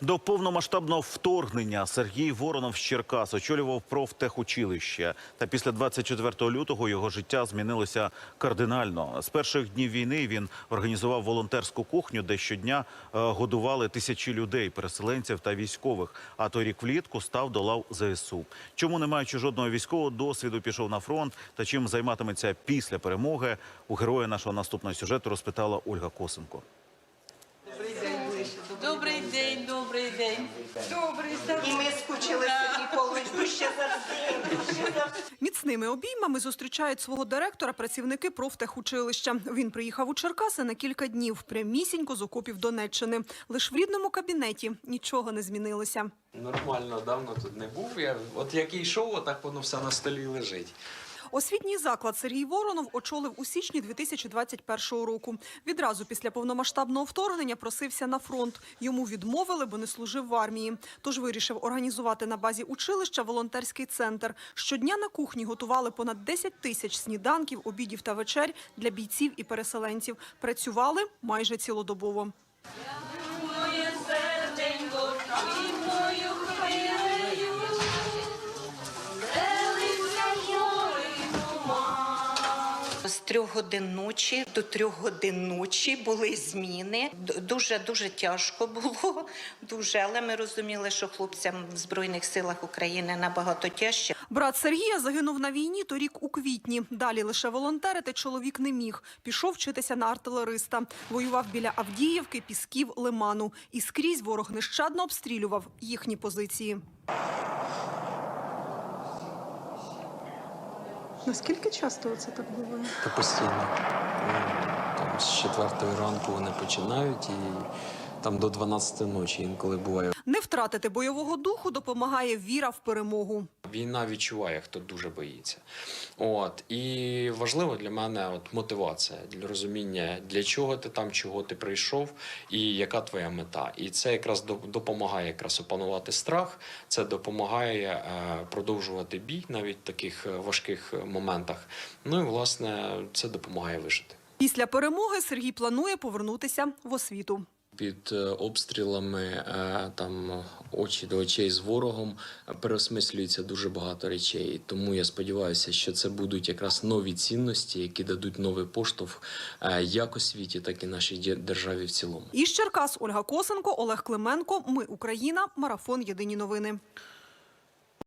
До повномасштабного вторгнення Сергій Воронов з Черкас очолював профтехучилище. Та після 24 лютого його життя змінилося кардинально. З перших днів війни він організував волонтерську кухню, де щодня е, годували тисячі людей, переселенців та військових. А торік влітку став до лав ЗСУ. Чому не маючи жодного військового досвіду, пішов на фронт та чим займатиметься після перемоги? У героя нашого наступного сюжету розпитала Ольга Косенко. Добрий день, добрий день. І ми скучилися ніколи. Ще ще завжди. Міцними обіймами зустрічають свого директора працівники профтехучилища. Він приїхав у Черкаси на кілька днів, прямісінько з окопів Донеччини. Лиш в рідному кабінеті нічого не змінилося. Нормально, давно тут не був. Я от як і йшов, отак воно все на столі лежить. Освітній заклад Сергій Воронов очолив у січні 2021 року. Відразу після повномасштабного вторгнення просився на фронт. Йому відмовили, бо не служив в армії. Тож вирішив організувати на базі училища волонтерський центр. Щодня на кухні готували понад 10 тисяч сніданків, обідів та вечерь для бійців і переселенців. Працювали майже цілодобово. Трьох годин ночі до трьох годин ночі були зміни. Дуже дуже тяжко було. Дуже, але ми розуміли, що хлопцям в збройних силах України набагато тяжче. Брат Сергія загинув на війні торік у квітні. Далі лише волонтерити чоловік не міг. Пішов вчитися на артилериста. Воював біля Авдіївки, Пісків, Лиману. І скрізь ворог нещадно обстрілював їхні позиції. Наскільки часто це так буває? Та постійно. Ну, Там з четвертої ранку вони починають і там до 12 ночі інколи буває. Не втратити бойового духу допомагає віра в перемогу. Війна відчуває, хто дуже боїться. От і важливо для мене от мотивація для розуміння, для чого ти там, чого ти прийшов, і яка твоя мета. І це якраз доп- допомагає якраз опанувати страх. Це допомагає е, продовжувати бій навіть в таких е, важких е, моментах. Ну і власне це допомагає вижити. Після перемоги Сергій планує повернутися в освіту. Під е, обстрілами е, там очі до очей з ворогом е, переосмислюється дуже багато речей. Тому я сподіваюся, що це будуть якраз нові цінності, які дадуть новий поштовх як освіті, так і нашій державі в цілому. Із Черкас Ольга Косенко, Олег Клименко. Ми Україна. Марафон. Єдині новини.